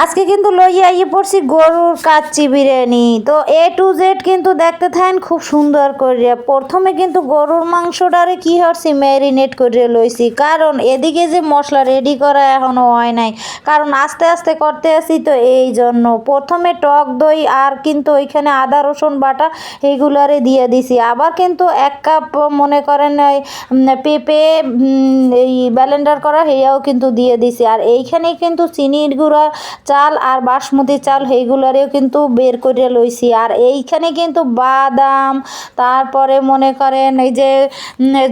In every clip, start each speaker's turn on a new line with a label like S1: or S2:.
S1: আজকে কিন্তু লইয়া ইয়ে পড়ছি গরুর কাচ্চি বিরিয়ানি। তো এ টু জেড কিন্তু দেখতে থাকেন খুব সুন্দর করিয়া। প্রথমে কিন্তু গরুর মাংসটারে কি হচ্ছি ম্যারিনেট করে লইছি। কারণ এদিকে যে মশলা রেডি করা এখনও হয় নাই। কারণ আস্তে আস্তে করতে আসি তো এই জন্য। প্রথমে টক দই আর কিন্তু ওইখানে আদা, রসুন বাটা এইগুলারে দিয়ে দিছি। আবার কিন্তু এক কাপ মনে করেন ওই পেঁপে এই ব্যালেন্ডার করা হেয়াও কিন্তু দিয়ে দিছি। আর এইখানে কিন্তু চিনির গুঁড়া চাল আর বাসমতি চাল সেইগুলারেও কিন্তু বের করে লইছি। আর এইখানে কিন্তু বাদাম, তারপরে মনে করেন এই যে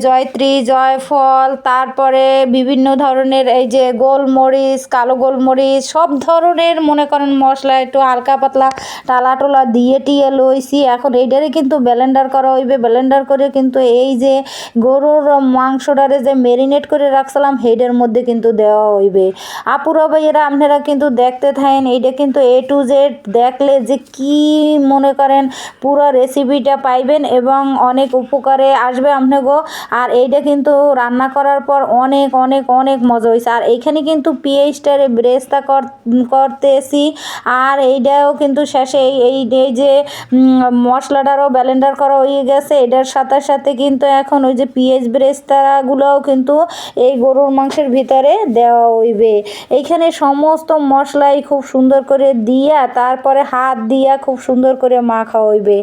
S1: জয়ত্রী, জয়ফল, তারপরে বিভিন্ন ধরনের এই যে গোলমরিচ, কালো গোলমরিচ, সব ধরনের মনে করেন মশলা একটু হালকা পাতলা টালা টোলা দিয়ে টিয়ে লইছি। এখন এইটারে কিন্তু ব্লেন্ডার করা হইবে। ব্লেন্ডার করে কিন্তু এই যে গরুর মাংসটারে যে মেরিনেট করে রাখছিলাম হেডের মধ্যে কিন্তু দেওয়া হইবে। আপুরা ভাইয়েরা, আপনারা কিন্তু দেখতে থাকেন, এইটা কিন্তু এ টু জেড দেখলে যে কি মনে করেন পুরো রেসিপিটা পাইবেন এবং অনেক উপকারে আসবে আপনাকেও। আর এইটা কিন্তু রান্না করার পর অনেক অনেক অনেক মজা হয়েছে আর এইখানে কিন্তু পিএইচটারে ব্রেস্তা করতেছি। আর এইটাও কিন্তু শেষে এই এই যে মশলাটারও ব্লেন্ডার করা হয়ে গেছে। এটার সাথে সাথে কিন্তু এখন ওই যে পিএইচ ব্রেস্তাগুলোও কিন্তু এই গরুর মাংসের ভিতরে দেওয়া হইবে। এইখানে সমস্ত মশলাই খুব সুন্দর করে দিয়া, তারপরে হাত দিয়া খুব সুন্দর করে মাখা হইবে।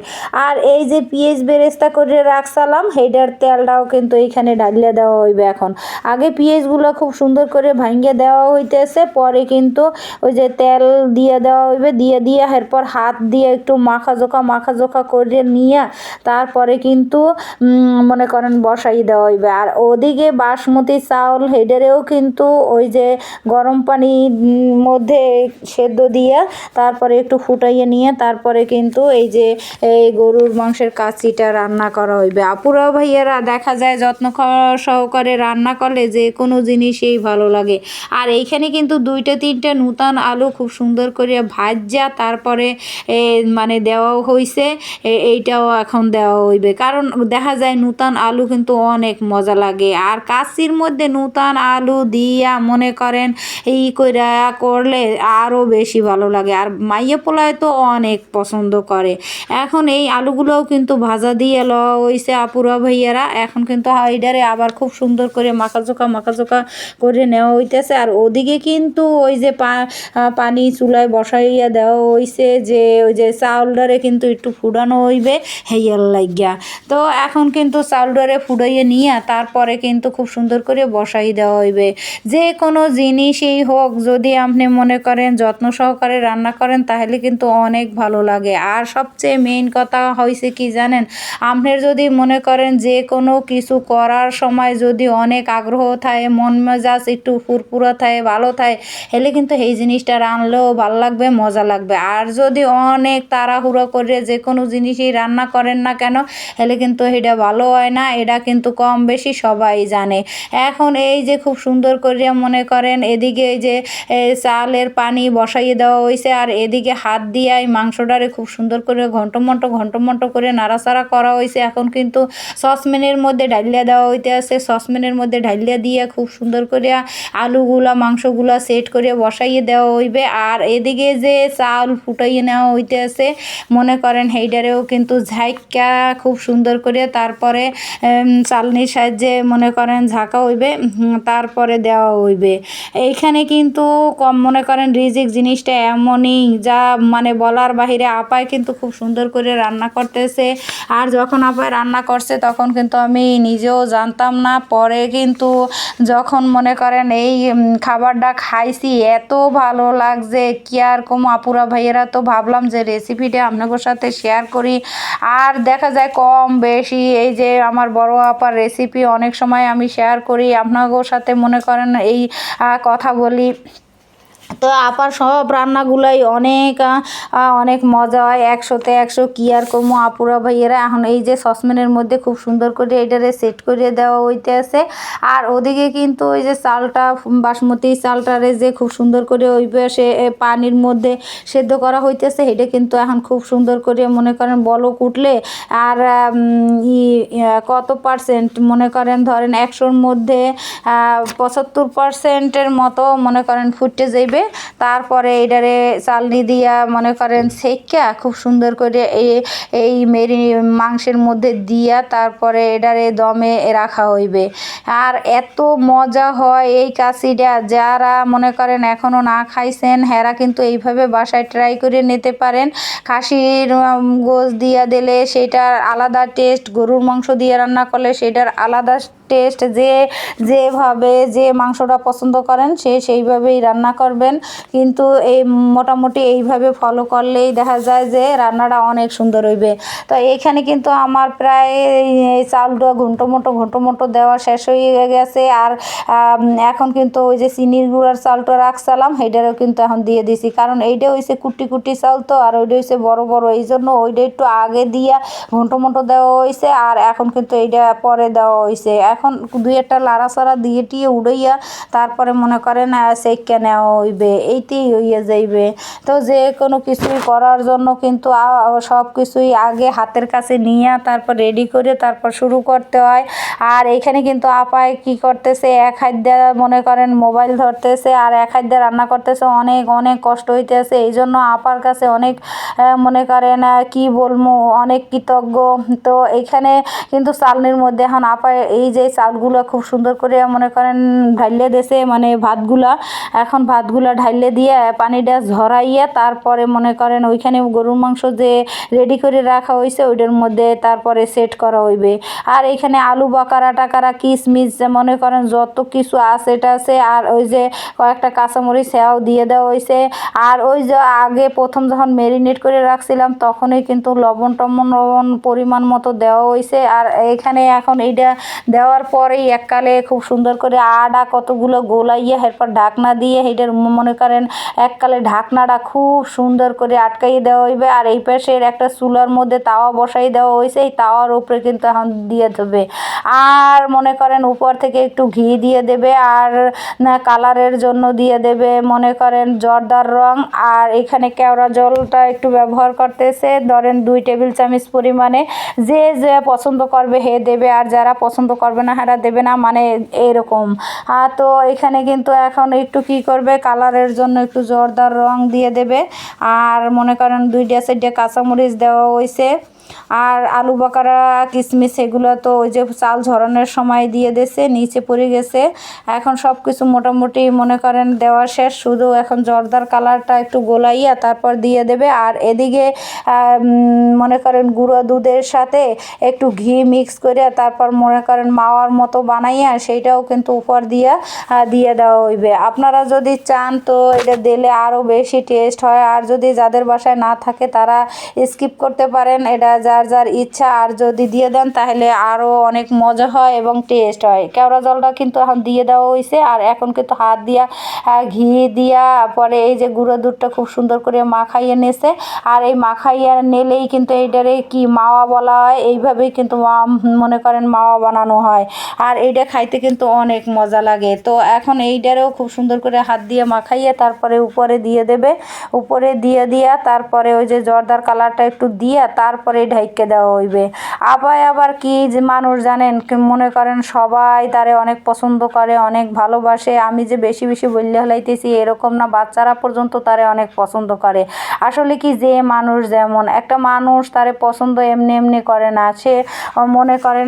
S1: আর এই যে পিএইচ বেরেস্তা করে রাখসালাম হেডার তেলটাও কিন্তু এইখানে ডালিয়া দেওয়া হইবে এখন। আগে পিএইচগুলো খুব সুন্দর করে ভাঙ্গে দেওয়া হইতেছে, পরে কিন্তু ওই যে তেল দিয়ে দেওয়া হইবে, দিয়ে দিয়ে এরপর হাত দিয়ে একটু মাখা জোখা মাখা জোখা করে নিয়ে, তারপরে কিন্তু মনে করেন বসাই দেওয়া হইবে। আর ওদিকে বাসমতি চাউল হেডারেও কিন্তু ওই যে গরম পানির মধ্যে সেদ্ধ দিয়ে তারপরে একটু ফুটাইয়ে নিয়ে তারপরে কিন্তু এই যে, এই গরুর মাংসের কাচিটা রান্না করা হইবে। আপুরা ভাইয়েরা দেখা যায় যত্ন সহকারে রান্না করলে যে কোনো জিনিসই ভালো লাগে। আর এইখানে কিন্তু দুইটা তিনটা নূতন আলু খুব সুন্দর করে ভাজা তারপরে মানে দেওয়াও হইছে এইটাও এখন দেওয়া হইবে। কারণ দেখা যায় নূতন আলু কিন্তু অনেক মজা লাগে। আর কাশির মধ্যে নূতন আলু দিয়া মনে করেন এই কইরা করলে আরও বেশি ভালো লাগে। আর মাইয়া পোলায় তো অনেক পছন্দ করে। এখন এই আলুগুলোও কিন্তু ভাজা দিয়ে লওয়া হইছে আপুরা ভাইয়ারা। এখন কিন্তু হাইডারে আবার খুব সুন্দর করে মাখাচোকা মাখাচোকা করে নেওয়া হইতেছে। আর ওদিকে কিন্তু ওই যে পানি চুলায় বসাইয়া দেওয়া হইছে যে, ওই যে চাউলডারে কিন্তু একটু ফুটানো হইবে হেয়ার লাগিয়া। তো এখন কিন্তু চাউলডারে ফুটাইয়ে নিয়ে তারপরে কিন্তু খুব সুন্দর করে বসাই দেওয়া হইবে। যে কোনো জিনিসই হোক, যদি আপনি মনে করেন, যত্ন সহকারে রান্না করেন, তাহলে কিন্তু অনেক ভালো লাগে। আর সবচেয়ে মেইন কথা হয়েছে কি জানেন? আপনার যদি মনে করেন যে কোনো কিছু করার সময় যদি অনেক আগ্রহ থাকে, মন মেজাজ একটু ফুরফুরা থাকে, ভালো থাকে হেলে কিন্তু এই জিনিসটা রানলেও ভালো লাগবে, মজা লাগবে। আর যদি অনেক তাড়াহুড়ো করে যে কোনো জিনিসই রান্না করেন না কেন হলে কিন্তু এটা ভালো হয় না, এটা কিন্তু কম বেশি সবাই জানে। এখন এই যে খুব সুন্দর করে মনে করেন, এদিকে এই যে চালের পানি বসাইয়ে দেওয়া হয়েছে আর এদিকে হাত দিয়ে মাংসটারে খুব সুন্দর করে ঘন্টমন্ট ঘন্টমন্ট করে নাড়াচাড়া করা হয়েছে এখন কিন্তু সসপ্যানের মধ্যে ঢালিয়া দেওয়া হইতে আছে। সসপ্যানের মধ্যে ঢালিয়া দিয়ে খুব সুন্দর করে আলুগুলা, মাংসগুলা সেট করে বসাইয়ে দেওয়া হইবে। আর এদিকে যে চাল ফুটাইয়ে নেওয়া হইতে আছে, মনে করেন হেইডারেও কিন্তু ঝাইকা খুব সুন্দর করে তারপরে চালনির সাহায্যে মনে করেন ঝাঁকা হইবে তারপরে দেওয়া হইবে। এইখানে কিন্তু কম মনে করেন রিজিক জিনিসটা এমনই যা মানে বলার বাহিরে আপায় কিন্তু খুব সুন্দর করে রান্না করতেছে। আর যখন আপায় রান্না করছে তখন কিন্তু আমি নিজেও জানতাম না। পরে কিন্তু যখন মনে করেন এই খাবারটা খাইছি, এত ভালো লাগছে, কি আর কম আপুরা ভাইয়েরা তো ভাবলাম যে রেসিপিটা আপনাদের সাথে শেয়ার করি। আর দেখা যায় কম বেশি এই যে আমার বড় আপার রেসিপি অনেক সময় আমি শেয়ার করি। আপনাদের সাথে মনে করেন এই কথা বলি। তো আপার সব রান্নাগুলাই অনেক অনেক মজা হয়। একশোতে একশো কি আর কমো আপুরা ভাইয়েরা। এখন এই যে সসপ্যানের মধ্যে খুব সুন্দর করে এটারে সেট করে দেওয়া হইতে আছে। আর ওদিকে কিন্তু ওই যে চালটা, বাসমতি চালটারে যে খুব সুন্দর করে ওই সে পানির মধ্যে সেদ্ধ করা হইতেছে এটা কিন্তু এখন খুব সুন্দর করে মনে করেন বলক উঠলে আর কত পার্সেন্ট মনে করেন ধরেন একশোর মধ্যে পঁচাত্তর পার্সেন্টের মতো মনে করেন ফুটে যাইবে। হইবে তারপরে এটারে চালনি দিয়া মনে করেন সেকা খুব সুন্দর করে এই মেরি মাংসের মধ্যে দিয়া তারপরে এটারে দমে রাখা হইবে। আর এত মজা হয় এই কাশিটা, যারা মনে করেন এখনও না খাইছেন, হেরা কিন্তু এইভাবে বাসায় ট্রাই করে নিতে পারেন। খাসির গোস দিয়া দিলে সেটার আলাদা টেস্ট গরুর মাংস দিয়ে রান্না করলে সেটার আলাদা টেস্ট যে যেভাবে যে মাংসটা পছন্দ করেন, সে সেইভাবেই রান্না করবেন। কিন্তু এই মোটামুটি এইভাবে ফলো করলেই দেখা যায় যে রান্নাটা অনেক সুন্দর হইবে। তো এইখানে কিন্তু আমার প্রায় এই চালটা ঘন্টো মোটো মোটো দেওয়া শেষ হয়ে গেছে। আর এখন কিন্তু ওই যে চিনির গুঁড়ার চালটা রাখছিলাম, সেইটারও কিন্তু এখন দিয়ে দিছি। কারণ এইটা হয়েছে কুটি কুটি চাল তো, আর ওইটা হয়েছে বড় বড়। এই জন্য ওইটা একটু আগে দিয়া ঘন্টো মোটো দেওয়া হয়েছে আর এখন কিন্তু এইটা পরে দেওয়া হয়েছে এখন দুই একটা লাড়াচাড়া দিয়ে টিয়ে উড়াইয়া তারপরে মনে করেন সেঁকে নেওয়া হইবে, এইতেই হইয়া যাইবে। তো যে কোনো কিছুই করার জন্য কিন্তু সব কিছুই আগে হাতের কাছে নিয়ে তারপর রেডি করে তারপর শুরু করতে হয়। আর এইখানে কিন্তু আপায় কি করতেছে, এক হাত দিয়ে মনে করেন মোবাইল ধরতেছে আর এক হাত রান্না করতেছে, অনেক অনেক কষ্ট হইতেছে। এই জন্য আপার কাছে অনেক মনে করেন কি বলব, অনেক কৃতজ্ঞ। তো এইখানে কিন্তু চালনির মধ্যে এখন আপায় এই যে চালগুলো খুব সুন্দর করে মনে করেন ঢাইলে দেশে মানে ভাতগুলা, এখন ভাতগুলা ঢাইলে দিয়ে পানিটা ঝরাইয়া তারপরে মনে করেন ওইখানে গরুর মাংস যে রেডি করে রাখা হয়েছে, ওইটার মধ্যে তারপরে সেট করা হইবে। আর এখানে আলু বাকারা টাকারা কিশমিশ মনে করেন যত কিছু আছে এটা আছে, আর ওই যে কয়েকটা কাঁচামরিচ সেও দিয়ে দেওয়া হয়েছে। আর ওই যে আগে প্রথম যখন ম্যারিনেট করে রাখছিলাম, তখনই কিন্তু লবণ টবণ লবণ পরিমাণ মতো দেওয়া হয়েছে। আর এখানে এখন এইটা দেওয়ার পরেই এককালে খুব সুন্দর করে আডা কতগুলো গোলাইয়া এরপর ঢাকনা দিয়ে এইটার মনে করেন এককালে ঢাকনাটা খুব সুন্দর করে আটকাইয়ে দেওয়া হইবে। আর এই পাশের একটা চুলার মধ্যে তাওয়া বসাই দেওয়া হয়েছে এই তাওয়ার উপরে কিন্তু এখন দিয়ে দেবে। আর মনে করেন উপর থেকে একটু ঘি দিয়ে দেবে। আর কালারের জন্য দিয়ে দেবে। মনে করেন জর্দার রং। আর এখানে কেওড়া জলটা একটু ব্যবহার করতেছে। ধরেন দুই টেবিল চামচ পরিমাণে। যে যে পছন্দ করবে হে দেবে। আর যারা পছন্দ করবে হারা দেবে না মানে এরকম তো এখানে কিন্তু এখন একটু কি করবে, কালারের জন্য একটু জোরদার রং দিয়ে দেবে। আর মনে করেন দুইটা সাইডে কাঁচামরিচ দেওয়া হয়েছে আর আলু বাকারা কিশমিশ এগুলো তো ওই যে চাল ঝরানোর সময় দিয়ে দিয়েছে, নিচে পড়ে গেছে। এখন সব কিছু মোটামুটি মনে করেন দেওয়া শেষ, শুধু এখন জর্দার কালারটা একটু গোলাইয়া তারপর দিয়ে দেবে। আর এদিকে মনে করেন গুঁড়ো দুধের সাথে একটু ঘি মিক্স করে তারপর মনে করেন মাওয়ার মতো বানাইয়া সেইটাও কিন্তু উপর দিয়া দিয়ে দেওয়া হইবে। আপনারা যদি চান তো এটা দিলে আরও বেশি টেস্ট হয়। আর যদি যাদের বাসায় না থাকে তারা স্কিপ করতে পারেন। এটা যার যার ইচ্ছা, আর যদি দিয়ে দেন তাহলে আরও অনেক মজা হয় এবং টেস্ট হয়। কেওড়া জলটা কিন্তু এখন দিয়ে দেওয়া হয়েছে আর এখন কিন্তু হাত দিয়া ঘি দিয়া, পরে এই যে গুঁড়ো দুধটা খুব সুন্দর করে মাখাইয়ে নেছে। আর এই মাখাইয়া নেলেই কিন্তু এইটারে কি মাওয়া বলা হয়, এইভাবেই কিন্তু মনে করেন মাওয়া বানানো হয়। আর এইটা খাইতে কিন্তু অনেক মজা লাগে। তো এখন এইটারেও খুব সুন্দর করে হাত দিয়ে মাখাইয়ে তারপরে উপরে দিয়ে দেবে। উপরে দিয়ে দিয়া, তারপরে ওই যে জর্দার কালারটা একটু দিয়া, তারপরে ঢাইকে দেওয়া হইবে। আবার আবার কি যে মানুষ জানেন মনে করেন সবাই তারে অনেক পছন্দ করে, অনেক ভালোবাসে। আমি যে বেশি বেশি বললে হলাইতেছি এরকম না, বাচ্চারা পর্যন্ত তারে অনেক পছন্দ করে। আসলে কি যে মানুষ যেমন, একটা মানুষ তারে পছন্দ এমনি এমনি করে না। সে মনে করেন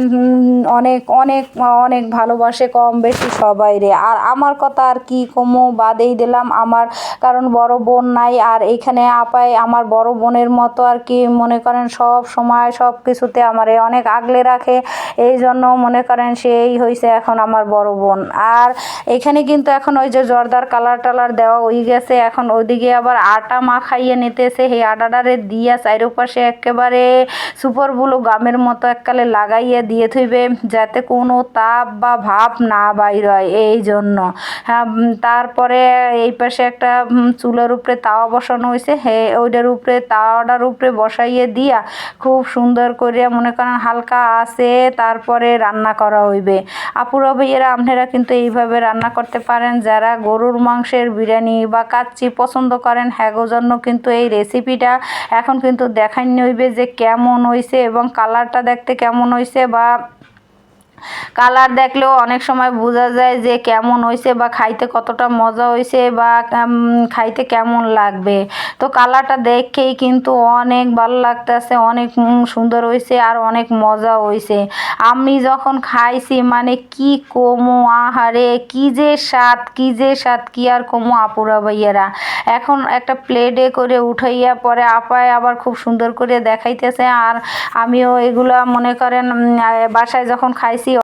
S1: অনেক অনেক অনেক ভালোবাসে কম বেশি সবাই রে। আর আমার কথা আর কি কমো, বাদেই দিলাম। আমার কারণ বড় বোন নাই, আর এইখানে আপায় আমার বড় বোনের মতো আর কি, মনে করেন সব সময় সব কিছুতে আমারে অনেক আগলে রাখে। এই জন্য মনে করেন সেই হয়েছে এখন আমার বড় বোন। আর এখানে কিন্তু এখন ওই যে জর্দার কালার টালার দেওয়া হয়ে গেছে। এখন ওইদিকে আবার আটা মাখাইয়ে নিতেছে। সেই আটাটারে দিয়া চারিপাশে একেবারে সুপার গামের মতো এককালে লাগাইয়ে দিয়ে থইবে যাতে কোনো তাপ বা ভাপ না বাইর হয়। এই জন্য হ্যাঁ, তারপরে এই পাশে একটা চুলার উপরে তাওয়া বসানো হয়েছে হে ওইটার উপরে তাওয়াটার উপরে বসাইয়ে দিয়া খুব সুন্দর করে মনে করেন হালকা আসে তারপরে রান্না করা হইবে। আপুরা ভাইয়েরা, আপনারা কিন্তু এইভাবে রান্না করতে পারেন। যারা গরুর মাংসের বিরিয়ানি বা কাচ্চি পছন্দ করেন হ্যাগো জন্য কিন্তু এই রেসিপিটা এখন কিন্তু দেখাই হইবে যে কেমন হয়েছে এবং কালারটা দেখতে কেমন হয়েছে বা কালার দেখলেও অনেক সময় বোঝা যায় যে কেমন হয়েছে বা খাইতে কতটা মজা হয়েছে বা খাইতে কেমন লাগবে। তো কালারটা দেখেই কিন্তু অনেক ভালো লাগতেছে, অনেক সুন্দর হয়েছে আর অনেক মজা হয়েছে আমি যখন খাইছি মানে কি কমু, আহারে, কি যে স্বাদ, কি যে স্বাদ, কি আর কমো আপুরা ভাইয়েরা। এখন একটা প্লেটে করে উঠাইয়া পরে আপায় আবার খুব সুন্দর করে দেখাইতেছে আর আমিও এগুলা মনে করেন বাসায় যখন খাইছি